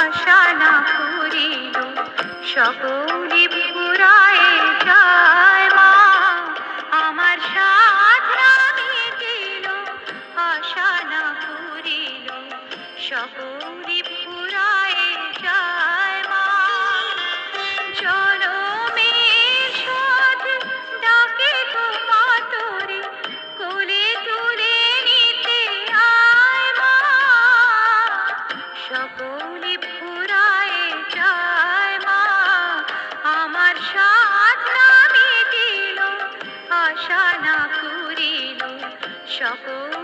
আশা না করিল, সকলে পুরায় যায় মা। আমার সাধনা মিটিল আশা না করিল, সকলে পুরায় যায় স্বপনে ফুরায় চায় মা। আমার সাধনা দিল আশা না করিল স্বপন